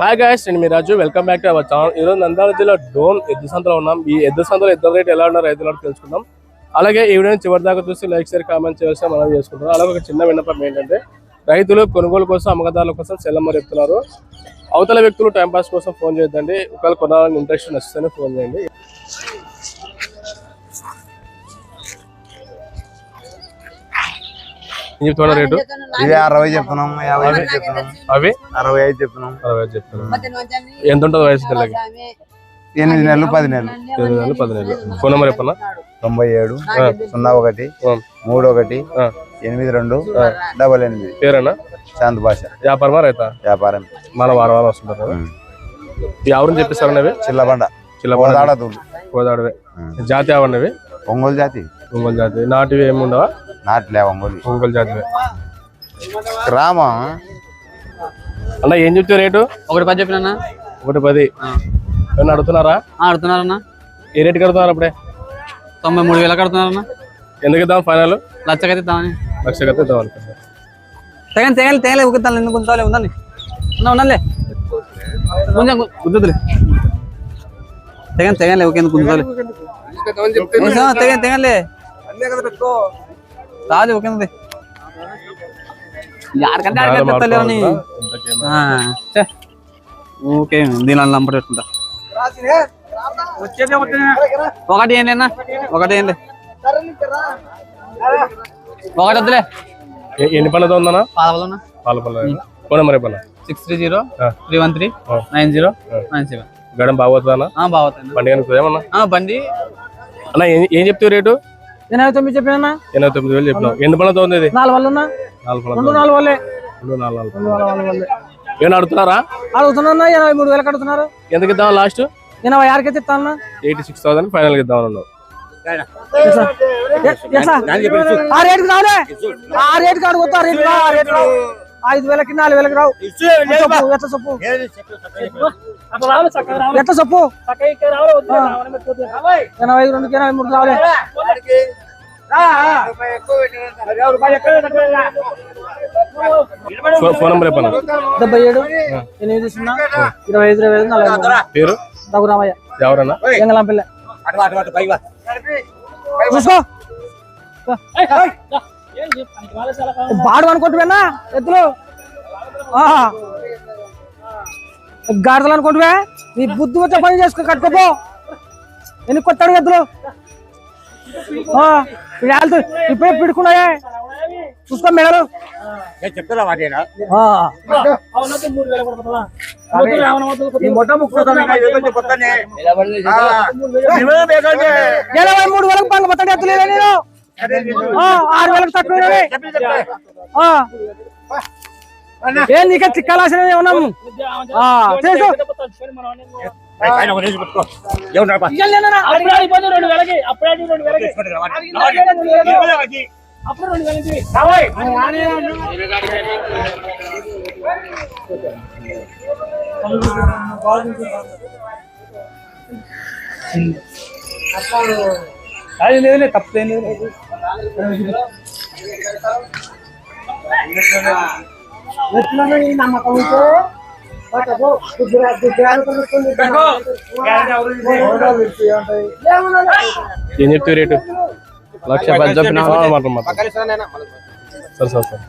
Hi guys నేను మీ Raju. Welcome back to our channel ఈరోజు నంద్యాల జిల్లా డోన్ ఎద్దు సంతలో ఉన్నాం. ఈ ఎద్దు సంతలో ఎద్దు రేట్ ఎలా ఉన్నారు రైతులు తెలుసుకుందాం. అలాగే ఈ వీడియోని చివరి దాకా చూసి లైక్ షేర్ కామెంట్ చేసి మనం చేసుకుంటాం అలాగే ఒక చిన్న విన్నపం ఏంటంటే రైతులు కొనుగోలు కోసం అమ్మకదారుల కోసం సెల్లమ్మరు ఎత్తున్నారు అవతల వ్యక్తులు టైంపాస్ కోసం ఫోన్ చేయొద్దండి. ఒకవేళ కొనాలని ఇంట్రెస్ట్ వస్తేనే ఫోన్ చేయండి. చెప్తున్నా రేటు? ఇది అరవై చెప్తున్నాం యాభై చెప్తున్నాం. అవి? అరవై ఐదు చెప్తున్నాం. అరవై ఐదు చెప్తున్నాను ఎంత ఉంటుంది వయసు తెల్లకి ఎనిమిది నెలలు పది నెలలు. ఎనిమిది నెలలు పది నెలలు. ఫోన్ నెంబర్ చెప్పన్నా తొంభై ఏడు సున్నా ఒకటి. మూడు ఒకటి. ఎనిమిది రెండు డబల్ ఎనిమిది. పేరేనా? శాంత భాష. వ్యాపారమా రైతా? వ్యాపారం. మన వారం వారం వస్తుంటారు ఆవుని చెప్పిస్తారని అవి చిల్లబండ. దాడదూలు గోదావరి జాతి ఆవన్నవి ఒంగోలు జాతి. ఒంగోలు జాతి. నాటివి ఏమి ఉండవా? నాట్లే ఒంగోలు ఒంగోలు జాతివే గ్రామం అన్న ఏం చెప్తే రేటు? ఒకటి పది చెప్పినా ఒకటి పది. ఏమన్నా అడుగుతున్నారా? అడుగుతున్నారన్నా ఏ రేటు కడుతున్నారు అప్పుడే? తొంభై మూడు వేలకు అడుగుతున్నారన్నా ఎందుకు ఇద్దాం ఫైనల్? లచ్చకైతే ఇద్దామని. లక్ష కడితే ఇద్దాం అనుకుంటా తెగని తెగలి తెగలే ఉగుతాను ఎందుకు గుంతాలే ఉందండి ఉన్నా ఉండాలే కొంచెం గుద్దులే తెగని తెగలే ఒకే గుంతాలే తెగని తెగలే. రాదు ఒకే యారికంటే ఆడికంటే చెప్తలేరని ఓకే దీని నంబర్ పెట్టుకుంటా. ఒకటి ఏంటి అన్న? ఒకటి ఏంటి ఒకటి వద్దులే. ఏ- ఎన్ని పళ్ళతో ఉందన్నా? పాదవలన్నా పాల పళ్ళ phone number six three zero. Three one three ఆ. Nine zero nine seven. గడం బాగుతుంది పండుగ ఏమన్నా ఆ, బండి. అన్న ఏం- ఏం చెప్తావు రేటు? ఎనభై తొమ్మిది చెప్పినా? ఎనభై తొమ్మిది వేలు చెప్పినావు. ఎన్ని పళ్ళతో ఉంది ఇది? నాలుగు నాలుగు. నాలుగు వాళ్ళే రెండు నాలుగు అడుగుతున్నారా? అడుగుతున్నా ఎనభై మూడు వేలకు అడుగుతున్నారు. ఎందుకు ఇద్దాం లాస్ట్? ఎనభై ఆరుకైతే ఇస్తాను ఎయిటీ సిక్స్ థౌసండ్ ఫైనల్ ఇద్దాం అన్నావు. ఆ రేటుకి రావులే ఆ ఆ రేటు రావు ఆ రేటు రావు ఐదు వేలకి నాలుగు వేలకి రావు. ఎట్ట చెప్పు ఎట్ట చెప్పు. ఎనభై ఐదు రెండుకి ఎనభై మూడు రావులే ఫోన్ నెంబర్ చెప్పన్నా డెబ్బై ఏడు ఎనిమిది సున్నా ఇరవై ఐదు ఇరవై ఐదు నలభై పేరు? రఘురామయ్య ఎవరన్నా? ఎంగళంపల్లె చూసుకో. బాడు అనుకుంటున్నా ఆ. గాడిదలు అనుకుంటువే? నీ బుద్ధి వచ్చే పని చేసుకో కట్టుకోపో ఎన్ని ఎద్దులు ఆ, ఇప్పుడు వెళ్తూ ఇప్పుడే పిడుకున్నాయే చూసుకో మెడలు. ఆ. ఇరవై మూడు వేలకు పనులు మొత్తం ఎత్తులేదా నేను. ఆ, ఆరు వేలకు తక్కువ ఏ నీకే చిక్కాల్సిన ఉన్నాము ఆ, చేసు. అది లేదు తప్పేం లేదు నమ్మకం ఏం చెప్తావు రేటు లక్ష పది చెప్పిన మాట మాట సరే సరే సరే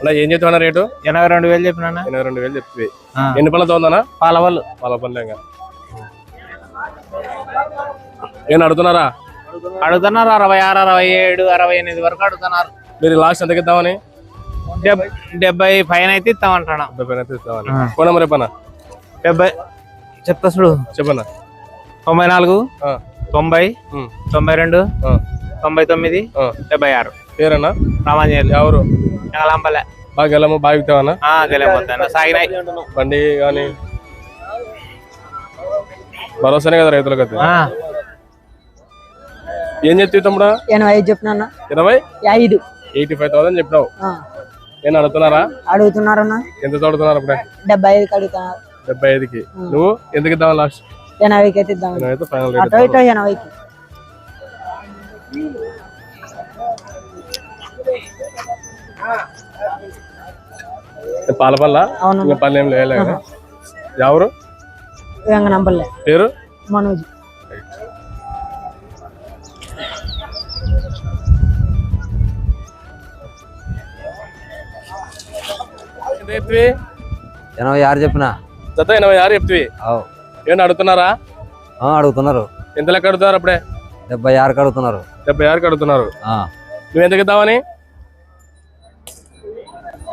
అలా ఏం చెప్తున్నా రేటు? ఎనభై రెండు వేలు చెప్పినా ఎనభై రెండు వేలు చెప్తుంది ఎన్ని పళ్ళతో ఉందన్నా పాలవాళ్ళు పాల పనులేగా ఏం అడుగుతున్నారా? అడుగుతున్నారు అరవై ఆరు అరవై ఏడు అరవై ఎనిమిది వరకు అడుగుతున్నారు. మీరు లాస్ట్ ఎంతకి ఇద్దామని డెబ్- డెబ్బై పైన అయితే ఇస్తామంటాను డెబ్బై పైన అయితే ఇస్తామని. ఫోన్ నెంబర్ చెప్పన్నా డెబ్బై చెప్తా చూడు. చెప్పన్నా తొంభై నాలుగు తొంభై తొంభై రెండు తొంభై తొమ్మిది. డెబ్బై ఆరు. పేరన్నా? రామాంజలి ఎవరు? ఎంగళంపల్లె బాగా వెళ్ళము బాగా ఎక్కుతావన్నా గెలిపోతాను సాగినాయి. బండి కానీ భరోసానే కదా రైతులకు అయితే ఏం చెప్తావు తమ్ముడా? ఎనభై ఐదు చెప్పినా ఇరవై ఐదు. ఎయిటీ ఫైవ్ థౌసండ్ చెప్పినావు. నేను అడుగుతున్నారా? అడుగుతున్నారన్నా. ఎంత చదువుతున్నారు అప్పుడే? డెబ్బై ఐదుకి అడుగుతున్నారు. డెబ్బై ఐదుకి. నువ్వు? ఎందుకు ఇద్దాం లాస్ట్? ఎనభైకి అయితే ఇద్దాం. అటో రేట్ ఇటో ఎనభైకి. పాల పల్ల అవును. పళ్ళు ఏం లేలే కదా. ఎవరు? వెంగనంపల్లె. పేరు? మనోజ్. ఎనభై ఆరు చెప్పిన? జత ఎనభై ఆరు చెప్తివి. ఏమన్నా అడుగుతున్నారా? అడుగుతున్నారు. ఎంత లెక్క అడుగుతున్నారు అప్పుడే? డెబ్బై ఆరుకి అడుగుతున్నారు. డెబ్బై ఆరుకి అడుగుతున్నారు. ఆ. నువ్వు ఎంతకి ఇద్దామని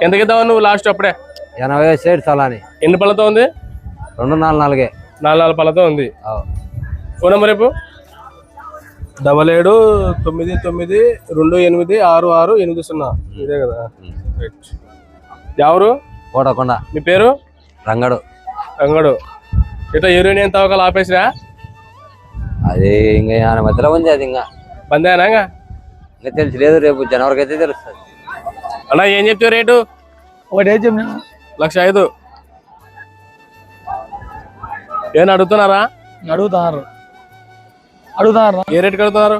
ఎంతకి ఇద్దామని నువ్వు లాస్ట్ అప్పుడే? ఎనభై సైడ్ చలాని ఎన్ని పళ్ళతో ఉంది? రెండు నాలుగు నాలుగే. నాలుగు నాలుగు పళ్ళతో ఉంది. ఫోన్ నెంబర్ రేపు డబల్ ఏడు తొమ్మిది తొమ్మిది రెండు ఎనిమిది ఆరు ఆరు ఎనిమిది సున్నా. ఇదే కదా? రైట్ ఎవరు? కోటకొండ మీ పేరు? రంగడు. అంగడు ఇట్లా యూరియన్ తవ్వకాలు ఆపేసిరా? అది ఇంకా ఆయన మధ్యలో ఉంది అది ఇంకా. బందేనా ఇంకా? ఇంకా తెలిసిలేదు రేపు జనవరికి అయితే తెలుస్తుంది. అన్నా ఏం చెప్తావు రేటు? ఒకటే చెప్పిన? లక్ష ఐదు. ఏమన్నా అడుగుతున్నారా? అడుగుతున్నారు. అడుగుతున్నారు. ఏ రేటుకి అడుగుతున్నారు?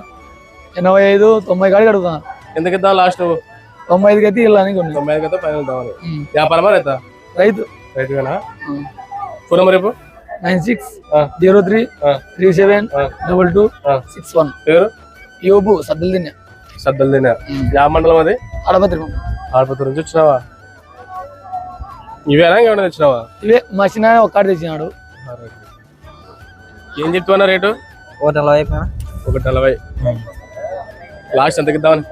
ఎనభై ఐదు తొంభై కాడికి అడుగుతున్నారు. ఎందుకు ఇద్దాం లాస్ట్? తొంభై ఐదుకి అయితే వెళ్ళాలని కొన్ని. తొంభై ఐదు కదా ఫైనల్ ఇద్దామని వ్యాపారమా రైతా? రైతు. రైతుగానా ఫోన్ నెంబర్ రేపు nine six. Zero three. Three seven. Double two. Six one. పేరు? యోబు సద్దులు తిన్నా సద్దలు తిన్నా యా మండలం అది? అడపత్రి ఆడపత్రి నుంచి వచ్చినావా? ఇవేనా ఇంకేమైనా తెచ్చినావా? ఇవే మా చిన్న ఒక్కటి తెచ్చినాడు. ఏం చెప్తున్నా రేటు? ఒకటి నలభై ఒకటి నలభై. లాస్ట్ ఎంతకి ఇద్దామని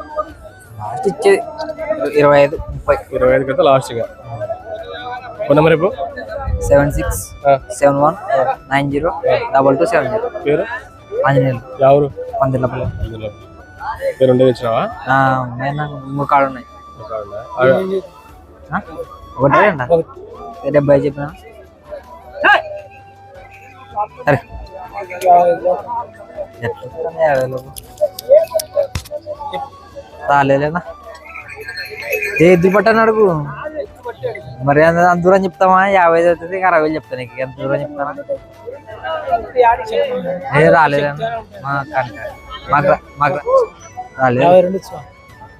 లాస్ట్ ఇచ్చేది ఇరవై ఐదు ముప్పై. ఇరవై ఐదు కదా లాస్ట్ ఇక ఫోన్ నెంబర్ రేపు? Seven six seven one nine zero double two seven zero పేరు? ఆంజనేయులు. ఎవరు పందిళ్ళపల్లి ఇందులో పేరు ఉండే తెచ్చినావా మూడు కాళ్ళు ఉన్నాయి? ఒకటే రెండా? డెబ్బై చెప్పిన? సరే. రాలేలేనా ఏ ఎద్దు పట్టని అడుగు మరి అంత దూరం చెప్తామా? యాభై ఐదు అవుతుంది అరవై వేలు చెప్తాను నీకు. ఎంత దూరం చెప్తానా? ఏ కనుక. మాకు మాకు రాలేదు.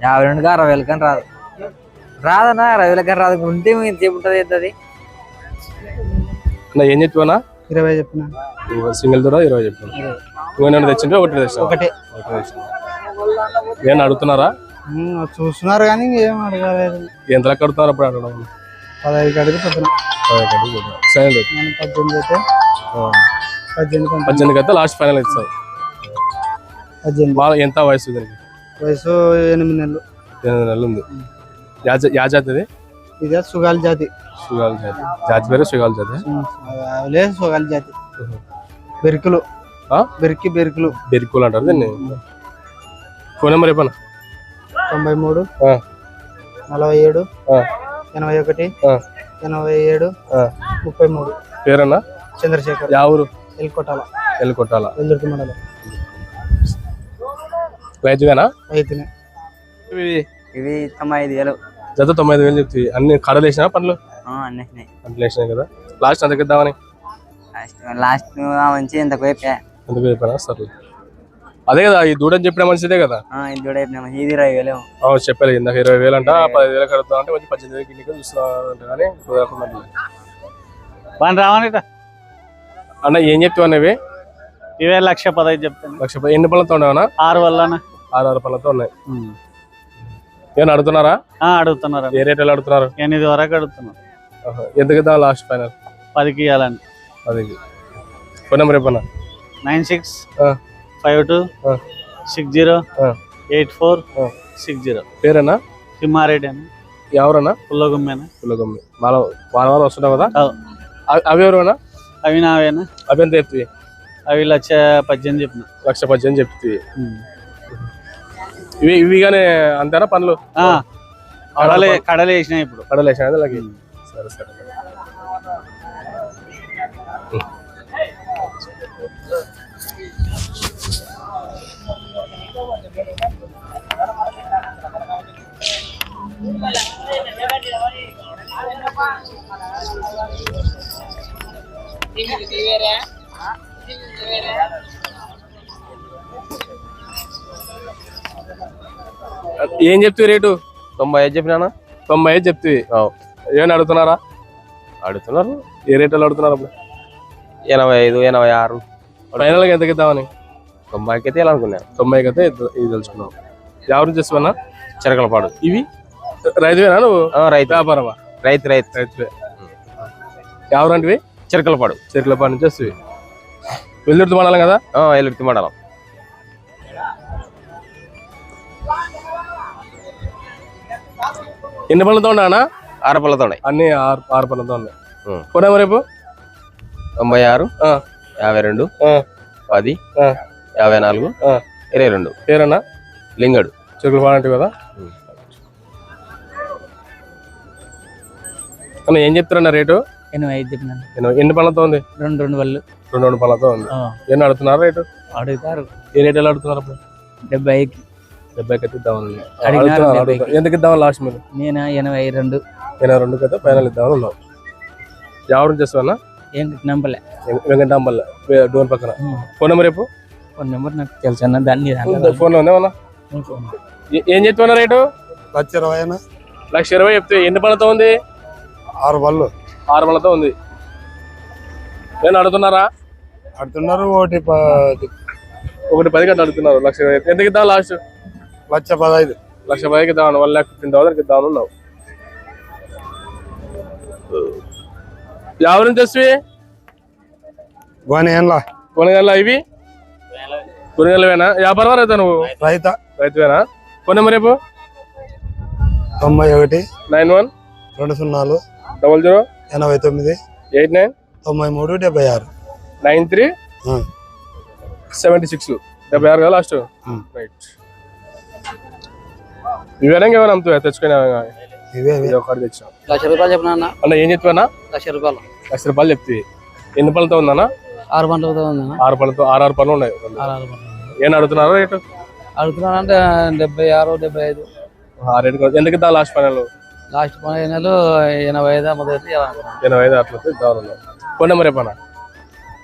యాభై రెండుగా అరవై వేలు కానీ రాదు. రాదన్నా అరవై వేలు కానీ రాదు. ఉంటే ఇంత ఉంటుంది అన్న ఏం చెప్తున్నా ఇరవై చెప్పిన. సింగిల్ దూర ఇరవై చెప్తున్నా నువ్వు తెచ్చింటే ఒకటి తెచ్చిన ఏమన్నా అడుగుతున్నారా? చూస్తున్నారు కానీ ఏం అడగలేదు. ఎంత లెక్క అడుగుతున్నారు అప్పుడు అడగడం? పదహైదు కడిగి పొద్దున నేను పద్దెనిమిది అయితే పద్దెనిమిది పద్దెనిమిది అయితే లాస్ట్ ఫైనల్ ఇస్తావు పద్దెనిమిది. బాగా ఎంత వయసు దీనికి? వయసు ఎనిమిది నెలలు. ఎనిమిది నెలలు ఉంది. యా జాతి ఇది సుగాల జాతి. సుగాల జాతి. జాతి పేరు సుగాల జాతి? అవలే సుగాల జాతి. బెరుకులు? బెరికి బెరుకులు. బెరికోలు అంటారు దీన్ని? ఫోన్ నెంబర్ చెప్పనా? తొంభై మూడు. నలభై ఏడు. ఎనభై ఒకటి ఎనభై ఏడు. ముప్పై మూడు. పేరన్నా? చంద్రశేఖర్. యా ఊరు? ఎల్కొట్టాల ఎల్లి కొట్టాల వెల్దుర్తి మండలం. రైతుగానా రైతునే ఇవి? ఇవి తొంభై ఐదు వేలు. జత తొంభై ఐదు వేలు చెప్తాయి అన్ని కడలు వేసినా పనులు అన్నీ పంటలు వేసినాయి కదా. లాస్ట్ అంతకి ఇద్దామని లాస్ట్ లాస్ట్ మంచి ఎంత చెప్పానా సర్లే. అదే కదా ఈ దూడని చెప్పిన మంచిదే కదా. ఇది చెప్పినా ఇరవై వేలు అవును చెప్పాలి ఇందాక ఇరవై వేలు అంట పదిహేను వేలు కడుతున్నా అంటే మంచి పద్దెనిమిది వేలు కిందికి చూస్తున్నా అంటే కానీ కుదరకుండా రావని అన్న ఏం చెప్తావు అన్నవి ఇవే? లక్ష పదహైదు చెప్తాను. లక్ష పది- ఎన్ని పళ్ళతో ఉండవనా ఆరు వల్ల ఆరు ఆరు పళ్ళతో ఉన్నాయి. ఏమన్నా అడుగుతున్నారా? అడుగుతున్నారు ఏ రేట్ ఎలా అడుగుతున్నారు? ఎనిమిది వరకు అడుగుతున్నారు. ఎందుకు లాస్ట్ ఫైనల్? పదికి ఇవ్వాలని అది ఫోన్ నెంబర్ చెప్పన్నా nine six five two six zero. Eight four. Six zero. పేరేనా? Thimmareddy అని ఎవరన్నా? పుల్లగుమ్మేనా. పుల్లగమ్మి. వాళ్ళ వారం వారం వస్తున్నావు కదా? అవు. అవి- అవి నావేనా. అవి ఎంత చెప్తాయి అవి లక్ష పద్దెనిమిది చెప్పిన. లక్ష పద్దెనిమిది చెప్తాయి ఇవి ఇవి కానీ అంతేనా పనులు? కడలే కడలే వేసినాయి ఇప్పుడు. కడలేసా అలాగే. సరే సరే. ఏం చెప్తావు రేటు? తొంభై ఐదు చెప్పినా తొంభై ఐదు చెప్తావి. ఏమైనా అడుగుతున్నారా? అడుగుతున్నారు. ఏ రేట్లో అడుగుతున్నారు అప్పుడు? ఎనభై ఐదు ఎనభై ఆరు. ఫైనల్గా ఎంతకి ఇద్దామని తొంభైకి అయితే వెళ్ళాలనుకున్నాను తొంభైకి అయితే ఇది- తెలుసుకున్నాం. ఎవరు చేస్తావన్నా చిరకలపాడు. ఇవి? రైతువేనా నువ్వు? రైతు. వ్యాపారమా? రైతు రైతు. రైతువే. ఎవరంటివి? చిరకలపాడు. చెరుకులపాటి నుంచి వస్తుంది వెల్లుర్తి మండలం కదా? ఎల్లుర్తి మండలం. ఎన్ని పనులతో ఉన్నాయన్నా ఆరపల్లతో ఉన్నాయి అన్ని ఆరు ఆరు పనులతో ఉన్నాయి ఉం. కొనే రేపు? తొంభై ఆరు ఆ, యాభై రెండు ఆ, పది ఆ, యాభై నాలుగు ఆ. ఇరవై రెండు. పేరన్నా? లింగడు. చెరుకులపాటి అంటే కదా. అన్న ఏం చెప్తారన్న రేటు? ఎనభై ఐదు చెప్పినాను ఎన్ని- పనులతో ఉంది రెండు రెండు వాళ్ళు రెండు రెండు పనులతో ఉంది ఎన్ని అడుగుతున్నారు రేటు? అడుగుతారు. ఏ రేట్ ఎలా అడుగుతున్నారు అప్పుడు? డెబ్బై ఐదు డెబ్బైకి అయితే ఇద్దామని అడిగినారు అడుగుతున్నారు, డెబ్బైకి. అడుగుతున్నారు. ఎందుకు లాస్ట్ మీరు నేను? ఎనభై రెండు. ఎనభై రెండు కదా ఫైనల్ ఇద్దామని ఉన్నాం. ఎవరు చేస్తావన్నా ఏం నంపలే వెంకటాంబల్ డోర్ పక్కన. ఫోన్ నెంబర్ రేపు ఫోన్ నెంబర్ నాకు తెలుసు అన్న దాన్ని ఫోన్లో ఉందేమన్నా ఏ- చెప్తున్నా రేటు? లక్ష ఇరవై లక్ష ఇరవై చెప్తే ఎన్ని పళ్ళతో ఉంది? ఆరు బళ్ళు ఆరు పళ్ళతో ఉంది. నేను అడుగుతున్నారా? ఆడుతున్నారు ఒకటి ఒకటి పది గంటలు అడుగుతున్నారు లక్ష ఇరవై. ఎంతకి ఇద్దాం లాస్ట్ లక్ష పదహైదు. లక్ష పదికి ఇద్దాం వన్ ల్యాక్ ఫిఫ్టీన్ థౌసండ్కి ఇద్దామని ఉన్నావు. ఎవరి నుంచి వస్తే? గోని ఏంలా కొనగల ఇవి? కొనగలవేనా వ్యాపారం రైతా నువ్వు? రైత. రైతువేనా ఫోన్ నెంబర్ రేపు తొంభై ఒకటి నైన్ వన్ రెండు సున్నాలు డబల్ జీరో ఎనభై తొమ్మిది ఎయిట్ నైన్ తొంభై మూడు డెబ్బై ఆరు. Nine three. సెవెంటీ సిక్స్ డెబ్బై ఆరు కదా లాస్ట్. రైట్. ఇవేనా ఏమైనా అమ్ముతావా తెచ్చుకునే. ఒకటి తెచ్చాం. లక్ష రూపాయలు చెప్పినా అన్న? అన్న ఏం చెప్తావన్నా లక్ష రూపాయలు. లక్ష రూపాయలు చెప్తే. ఎన్ని పళ్ళతో ఉందన్నా? ఆరు పంటలతో ఉందన్న. ఆరు పళ్ళతో ఆరు ఆరు పనులు ఉన్నాయి. ఏం అడుగుతున్నారు రేటు? అడుగుతున్నానంటే డెబ్బై ఆరు డెబ్బై ఐదు. ఆ రేటు ఎందుకు ఇద్దాం లాస్ట్ ఫైనల్ లాస్ట్ పని నెలలు ఎనభై ఐదు మొదటి ఎనభై ఐదు అట్లా ఇద్దాం ఫోన్ నెంబర్ రేపన్నా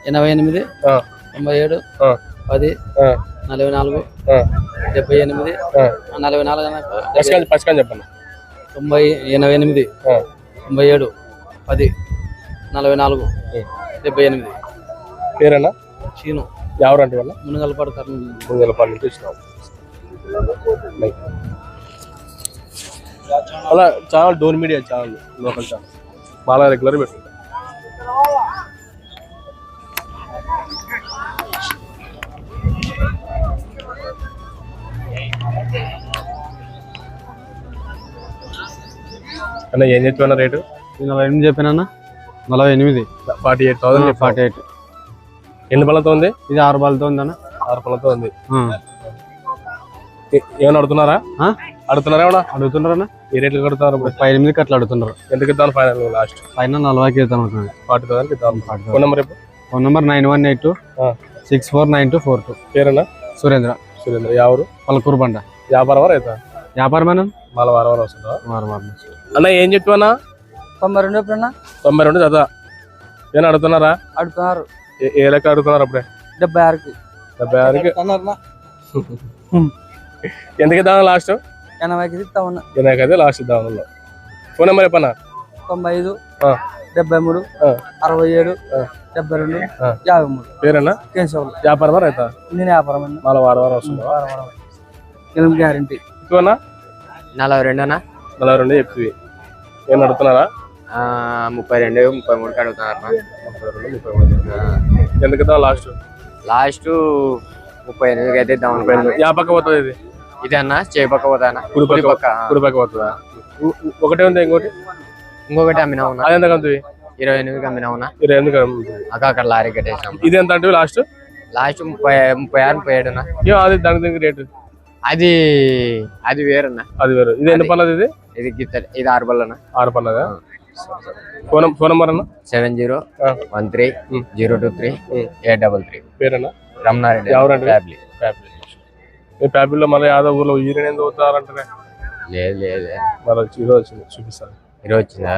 ఎనభై ఎనిమిది ఆ. తొంభై ఏడు ఆ. పది ఆ. నలభై నాలుగు. డెబ్బై ఎనిమిది. నలభై నాలుగు అన్న. పచ్చకాయ పచ్చకాయ చెప్పండి. తొంభై ఎనభై ఎనిమిది. తొంభై ఏడు పది నలభై నాలుగు డెబ్బై ఎనిమిది. పేరేనా? చీను. ఎవరు అంటే వల్ల మునగలపాడు కర్నూలు ముందుల పని నుంచి ఇచ్చినాం అలా channel Dhone media channel local channel. బాగా రెగ్యులర్ పెట్టుకుంటాం అన్న ఏం చెప్తున్నా రేటు? నలభై ఎనిమిది చెప్పినా నలభై ఎనిమిది. Forty eight thousand forty eight ఎన్ని పళ్ళతో ఉంది? ఇది ఆరు బళ్ళతో ఉందన్న ఆరు పళ్ళతో ఉంది. ఏమైనా అడుగుతున్నారా? అడుగుతున్నారా ఏమన్నా అడుగుతున్నారన్నా ఏ రేట్లు కడుతున్నారు? ముప్పై ఎనిమిదికి అట్లా అడుగుతున్నారు. ఎందుకు ఇద్దాం ఫైనల్ లాస్ట్ పైన నలభైకి ఇద్దాం అనుకున్నాను. ఫార్టీ థౌసండ్ ఇద్దాం. Phone number phone number nine one eight two. Six four nine two four two. పేరేనా Surendra. Surendra ఎవరు పలకూరు బండ. వ్యాపారం రైతా? వ్యాపారమేనా మళ్ళీ వారం వారం వస్తుందా? వారం వారం అన్న ఏం చెప్తున్నా తొంభై రెండు ఎప్పుడన్నా తొంభై రెండు చదా ఏమైనా అడుగుతున్నారా? అడుగుతున్నారు. ఏ- లెక్క అడుగుతున్నారు అప్పుడే? డెబ్బై ఆరుకి. డెబ్బై ఆరుకి? ఎందుకు ఇద్దాం లాస్ట్? ఎనభైకి ఇస్తా ఉన్నా ఎనకైతే లాస్ట్ ఇద్దాం ఫోన్ నెంబర్ చెప్పన్నా? తొంభై ఐదు. డెబ్బై మూడు. అరవై ఏడు. డెబ్బై రెండు. యాభై మూడు. పేరేనా? కేశవులు. వ్యాపారమా రైతా? నేను వ్యాపారం అన్న. మళ్ళీ వారం వారం వస్తుందా? ఎనిమిది గ్యారంటీ. ఎక్కువనా నలభై రెండునా నలభై రెండు చెప్తుంది ఏమైనా అడుగుతున్నారా? ముప్పై రెండు ముప్పై మూడు అడుగుతున్నారు ముప్పై రెండు ముప్పై మూడు. ఎందుకు లాస్ట్? లాస్ట్ ముప్పై ఎనిమిదికి అయితే ఇద్దాం అనుకున్నాను. యా పక్క పోతుంది ఇది. ఇది అన్న పోతానా? కుడి పక్క పక్క. కుడి పక్క పోతుందా? ఉ- ఉ- ఒకటే ఉంది ఇంకోటి? ఇంకొకటి అమ్మినా ఉన్నా అది ఎంత కంతుంది ఇరవై ఎనిమిదికి అమ్మినా ఉన్నా ఇరవై ఎందుకు అమ్ముతుంది? అక్క అక్కడ లారీ కట్టేసాం ఇది ఎంత అంటే లాస్ట్? లాస్ట్ ముప్పై ముప్పై ఆరు ముప్పై ఏడునా? ఏం అది దానికి దీనికి రేటు. అది అది వేరన్నా. అది వేరు. ఇది ఎన్ని పన్నది ఇది? ఇది గిత్త ఇది ఆరు బల్లనా ఆరు పన్నదా ఫోన్ ఫోన్ నెంబర్ అన్న? Seven zero. One three. Zero two three. Eight double three. పేరేనా? Ramanareddy ఎవరండి? ఫ్యామిలీ. ప్యాపిల్ ఈ ప్యాపిల్లో మళ్ళీ యాదవ్ ఊర్లో ఈయన ఎందుకు అవుతారంటే లేదు లేదు. మళ్ళీ ఈరోజు వచ్చింది చూపిస్తాను. ఈరోజు వచ్చిందా?